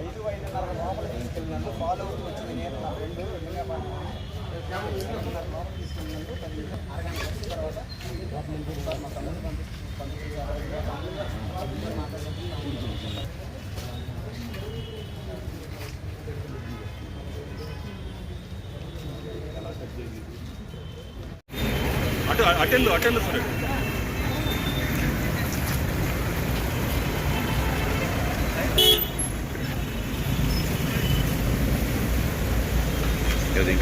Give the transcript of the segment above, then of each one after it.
ఐదు ఐదున్నర లోపల తీసుకెళ్ళినందు ఫాలో అవుతూ వచ్చింది నేను నా లోపల పది అరగంట తర్వాత సార్ మా తమ్ముడు అటెల్లు అటెల్లు సరే.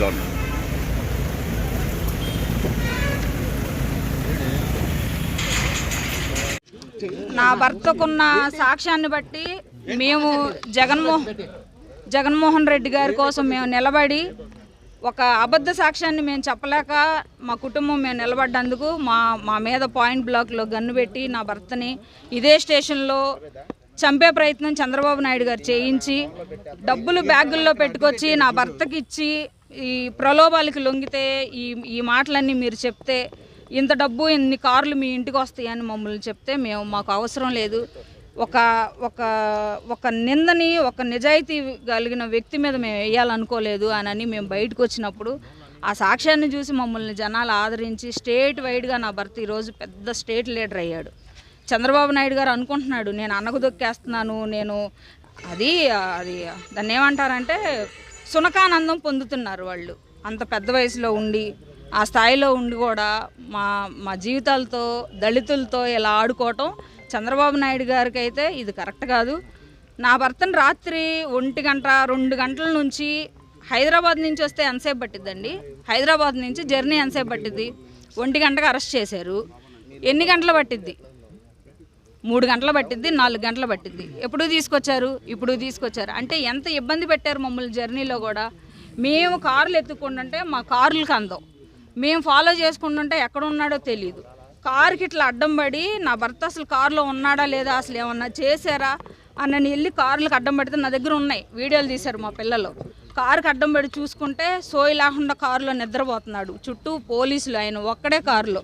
దీంట్లో నా భర్తకున్న సాక్ష్యాన్ని బట్టి మేము జగన్మోహన్ జగన్మోహన్ రెడ్డి గారి కోసం మేము నిలబడి ఒక అబద్ధ సాక్ష్యాన్ని మేము చెప్పలేక మా కుటుంబం మేము నిలబడ్డందుకు మా మా మీద పాయింట్ బ్లాక్లో గన్ను పెట్టి నా భర్తని ఇదే స్టేషన్లో చంపే ప్రయత్నం చంద్రబాబు నాయుడు గారు చేయించి డబ్బులు బ్యాగుల్లో పెట్టుకొచ్చి నా భర్తకి ఇచ్చి ఈ ప్రలోభాలకి లొంగితే ఈ ఈ మాటలన్నీ మీరు చెప్తే ఇంత డబ్బు ఇన్ని కార్లు మీ ఇంటికి వస్తాయని మమ్మల్ని చెప్తే మేము మాకు అవసరం లేదు. ఒక ఒక ఒక నిందని ఒక నిజాయితీ కలిగిన వ్యక్తి మీద మేము వేయాలనుకోలేదు అని మేము బయటకు వచ్చినప్పుడు ఆ సాక్ష్యాన్ని చూసి మమ్మల్ని జనాలు ఆదరించి స్టేట్ వైడ్గా నా భర్త ఈరోజు పెద్ద స్టేట్ లీడర్ అయ్యాడు. చంద్రబాబు నాయుడు గారు అనుకుంటున్నాడు నేను అన్నకు దొక్కేస్తున్నాను నేను అది అది దాన్ని ఏమంటారంటే సునకానందం పొందుతున్నారు వాళ్ళు. అంత పెద్ద వయసులో ఉండి ఆ స్థాయిలో ఉండి కూడా మా మా జీవితాలతో దళితులతో ఇలా ఆడుకోవటం చంద్రబాబు నాయుడు గారికి అయితే ఇది కరెక్ట్ కాదు. నా భర్తను రాత్రి ఒంటి గంట రెండు గంటల నుంచి హైదరాబాద్ నుంచి వస్తే ఎంతసేపు పట్టిద్దండి? హైదరాబాద్ నుంచి జర్నీ ఎంతసేపు పట్టిద్ది? ఒంటి గంటకు అరెస్ట్ చేశారు. ఎన్ని గంటలు పట్టిద్ది? మూడు గంటలు పట్టిద్ది నాలుగు గంటలు పట్టిద్ది. ఎప్పుడు తీసుకొచ్చారు? ఇప్పుడు తీసుకొచ్చారు. అంటే ఎంత ఇబ్బంది పెట్టారు మమ్మల్ని జర్నీలో కూడా. మేము కార్లు ఎత్తుకుంటుంటే మా కార్లకు అందం. మేము ఫాలో చేసుకుంటుంటే ఎక్కడ ఉన్నాడో తెలియదు కారుకి ఇట్లా అడ్డం పడి నా భర్త అసలు కారులో ఉన్నాడా లేదా అసలు ఏమన్నా చేశారా? అని నేను వెళ్ళి కార్లకు అడ్డం పెడితే నా దగ్గర ఉన్నాయి. వీడియోలు తీశారు మా పిల్లలు. కారుకి అడ్డం పెడి చూసుకుంటే సోయి లేకుండా కారులో నిద్రపోతున్నాడు. చుట్టూ పోలీసులు ఆయన ఒక్కడే కారులో.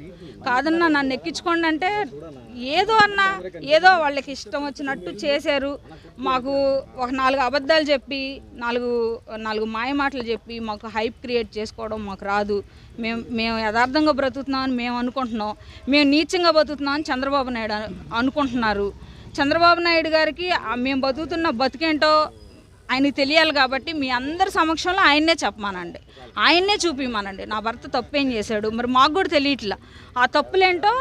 కాదన్నా నన్ను ఎక్కించుకోండి అంటే ఏదో అన్నా ఏదో వాళ్ళకి ఇష్టం వచ్చినట్టు చేశారు. మాకు ఒక నాలుగు అబద్ధాలు చెప్పి నాలుగు నాలుగు మాయ మాటలు చెప్పి మాకు హైప్ క్రియేట్ చేసుకోవడం మాకు రాదు. మేము మేము యథార్థంగా బ్రతుకుతున్నామని మేము అనుకుంటున్నాం. మేము నీచంగా బతుకుతున్నామని చంద్రబాబు నాయుడు అనుకుంటున్నారు. చంద్రబాబు నాయుడు గారికి మేము బతుకుతున్న బతికేంటో ఆయనకి తెలియాలి కాబట్టి మీ అందరి సమక్షంలో ఆయన్నే చెప్పమానండి. ఆయన్నే చూపిమానండి. నా భర్త తప్పేం చేశాడు? మరి మాకు కూడా తెలియట్లా. ఆ తప్పులేంటో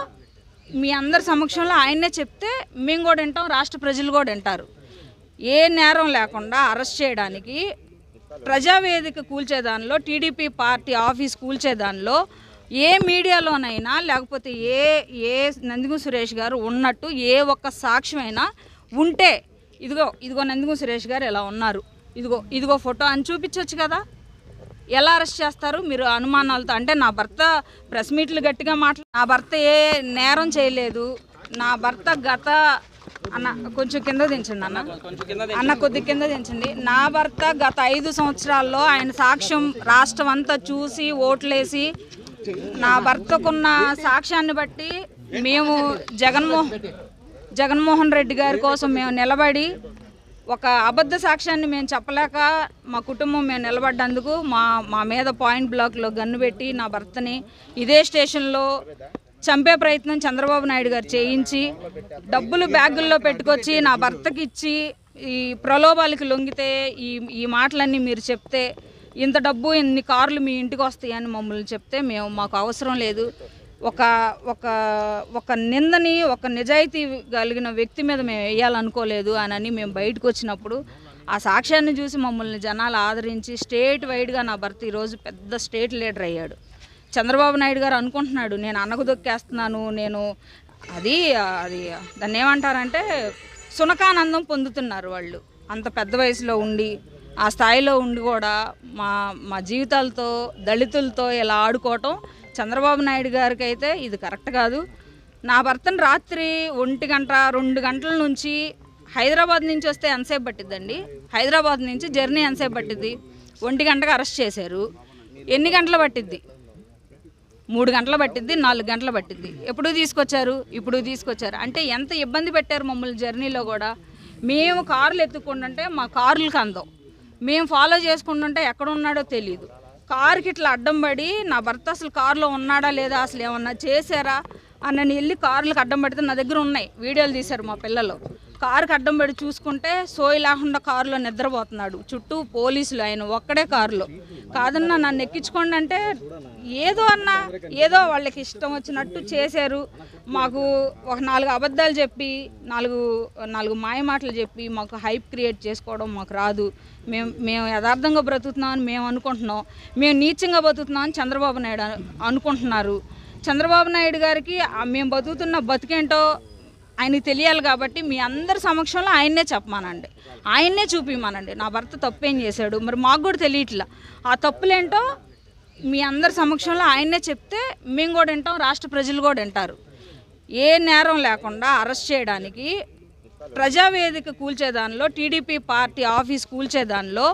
మీ అందరి సమక్షంలో ఆయన్నే చెప్తే మేము కూడా వింటాం రాష్ట్ర ప్రజలు కూడా వింటారు. ఏ నేరం లేకుండా అరెస్ట్ చేయడానికి ప్రజావేదిక కూల్చేదానిలో టీడీపీ పార్టీ ఆఫీస్ కూల్చేదానిలో ఏ మీడియాలోనైనా లేకపోతే ఏ ఏ నందిగు సురేష్ గారు ఉన్నట్టు ఏ ఒక్క సాక్ష్యమైనా ఉంటే ఇదిగో ఇదిగో నందిగు సురేష్ గారు ఎలా ఉన్నారు. ఇదిగో ఇదిగో ఫోటో అని చూపించవచ్చు కదా. ఎలా అరెస్ట్ చేస్తారు? మీరు అనుమానాలతో అంటే నా భర్త ప్రెస్ మీట్లు గట్టిగా మాట్లా నా భర్త ఏ నేరం చేయలేదు. నా భర్త గత అన్న కొంచెం కింద దించండి అన్న. అన్న కొద్ది కింద దించండి. నా భర్త గత ఐదు సంవత్సరాల్లో ఆయన సాక్ష్యం రాష్ట్రం అంతా చూసి ఓట్లేసి నా భర్తకున్న సాక్ష్యాన్ని బట్టి మేము జగన్మోహన్ జగన్మోహన్ రెడ్డి గారి కోసం మేము నిలబడి ఒక అబద్ధ సాక్ష్యాన్ని మేము చెప్పలేక మా కుటుంబం మేము నిలబడ్డందుకు మా మా మీద పాయింట్ బ్లాక్లో గన్ను పెట్టి నా భర్తని ఇదే స్టేషన్లో చంపే ప్రయత్నం చంద్రబాబు నాయుడు గారు చేయించి డబ్బులు బ్యాగుల్లో పెట్టుకొచ్చి నా భర్తకి ఇచ్చి ఈ ప్రలోభాలకి లొంగితే ఈ ఈ మాటలన్నీ మీరు చెప్తే ఇంత డబ్బు ఇన్ని కార్లు మీ ఇంటికి వస్తాయని మమ్మల్ని చెప్తే మేము మాకు అవసరం లేదు. ఒక ఒక ఒక నిందని ఒక నిజాయితీ కలిగిన వ్యక్తి మీద మేము వేయాలనుకోలేదు అని మేము బయటకు వచ్చినప్పుడు ఆ సాక్ష్యాన్ని చూసి మమ్మల్ని జనాలు ఆదరించి స్టేట్ వైడ్గా నా భర్త ఈరోజు పెద్ద స్టేట్ లీడర్ అయ్యాడు. చంద్రబాబు నాయుడు గారు అనుకుంటున్నాడు నేను అన్నకు దొక్కేస్తున్నాను నేను అది అది దాన్ని ఏమంటారంటే సునకానందం పొందుతున్నారు వాళ్ళు. అంత పెద్ద వయసులో ఉండి ఆ స్థాయిలో ఉండి కూడా మా మా జీవితాలతో దళితులతో ఇలా ఆడుకోవటం చంద్రబాబు నాయుడు గారికి అయితే ఇది కరెక్ట్ కాదు. నా భర్తను రాత్రి ఒంటి గంట రెండు గంటల నుంచి హైదరాబాద్ నుంచి వస్తే ఎంతసేపు పట్టిద్దండి? హైదరాబాద్ నుంచి జర్నీ ఎంతసేపు పట్టిద్ది? ఒంటి గంటకు అరెస్ట్ చేశారు. ఎన్ని గంటలు పట్టిద్ది? మూడు గంటలు పట్టిద్ది నాలుగు గంటలు పట్టిద్ది. ఎప్పుడు తీసుకొచ్చారు? ఇప్పుడు తీసుకొచ్చారు. అంటే ఎంత ఇబ్బంది పెట్టారు మమ్మల్ని జర్నీలో కూడా? మేము కార్లు ఎత్తుకుంటుంటే మా కార్లకు అందం మేము ఫాలో చేసుకుంటుంటే ఎక్కడ ఉన్నాడో తెలియదు కారుకి ఇట్లా అడ్డం పడి నా భర్త అసలు కారులో ఉన్నాడా లేదా? అసలు ఏమన్నా చేశారా? అని నేను వెళ్ళి కార్లకు అడ్డం పడితే నా దగ్గర ఉన్నాయి. వీడియోలు తీశారు మా పిల్లలు. కారుకి అడ్డం పడి చూసుకుంటే సోయి లేకుండా కారులో నిద్రపోతున్నాడు. చుట్టూ పోలీసులు ఆయన ఒక్కడే కారులో. కాదన్నా నన్ను ఎక్కించుకోండి అంటే ఏదో అన్నా ఏదో వాళ్ళకి ఇష్టం వచ్చినట్టు చేశారు. మాకు ఒక నాలుగు అబద్ధాలు చెప్పి నాలుగు నాలుగు మాయ మాటలు చెప్పి మాకు హైప్ క్రియేట్ చేసుకోవడం మాకు రాదు. మేము మేము యథార్థంగా బ్రతుకుతున్నాం అని మేము అనుకుంటున్నాం. మేము నీచంగా బతుకుతున్నాం అని చంద్రబాబు నాయుడు అనుకుంటున్నారు. చంద్రబాబు నాయుడు గారికి మేము బతుకుతున్న బతికేంటో ఆయనకి తెలియాలి కాబట్టి మీ అందరి సమక్షంలో ఆయన్నే చెప్పమానండి. ఆయన్నే చూపిమానండి. నా భర్త తప్పేం చేశాడు? మరి మాకు కూడా తెలియట్లా. ఆ తప్పులేంటో మీ అందరి సమక్షంలో ఆయన్నే చెప్తే మేము కూడా వింటాం రాష్ట్ర ప్రజలు కూడా వింటారు. ఏ నేరం లేకుండా అరెస్ట్ చేయడానికి ప్రజావేదిక కూల్చేదానిలో టీడీపీ పార్టీ ఆఫీస్ కూల్చేదానిలో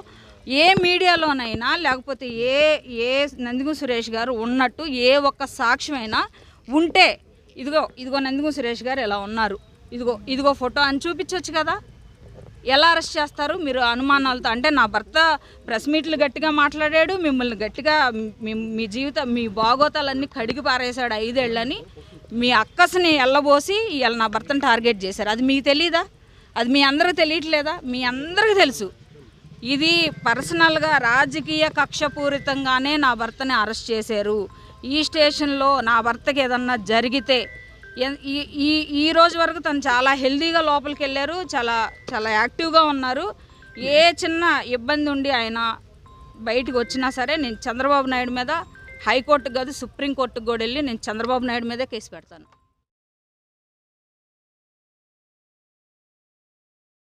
ఏ మీడియాలోనైనా లేకపోతే ఏ ఏ నందిగు సురేష్ గారు ఉన్నట్టు ఏ ఒక్క సాక్ష్యమైనా ఉంటే ఇదిగో ఇదిగో నందిగు సురేష్ గారు ఇలా ఉన్నారు. ఇదిగో ఇదిగో ఫోటో అని చూపించవచ్చు కదా. ఎలా అరెస్ట్ చేస్తారు? మీరు అనుమానాలతో అంటే నా భర్త ప్రెస్ మీట్లు గట్టిగా మాట్లాడాడు మిమ్మల్ని గట్టిగా మీ మీ జీవితం మీ బాగోతాలన్నీ కడిగి పారేశాడు ఐదేళ్ళని. మీ అక్కస్ని ఎల్లబోసి ఇలా నా భర్తను టార్గెట్ చేశారు. అది మీకు తెలీదా? అది మీ అందరికీ తెలియట్లేదా? మీ అందరికీ తెలుసు. ఇది పర్సనల్గా రాజకీయ కక్షపూరితంగానే నా భర్తని అరెస్ట్ చేశారు. ఈ స్టేషన్లో నా భర్తకి ఏదన్నా జరిగితే ఈ ఈ ఈ రోజు వరకు తను చాలా హెల్దీగా లోపలికి వెళ్ళారు చాలా చాలా యాక్టివ్గా ఉన్నారు. ఏ చిన్న ఇబ్బంది ఉండి ఆయన బయటికి వచ్చినా సరే నేను చంద్రబాబు నాయుడు మీద హైకోర్టుకు కాదు సుప్రీంకోర్టుకు కూడా వెళ్ళి నేను చంద్రబాబు నాయుడు మీదే కేసు పెడతాను.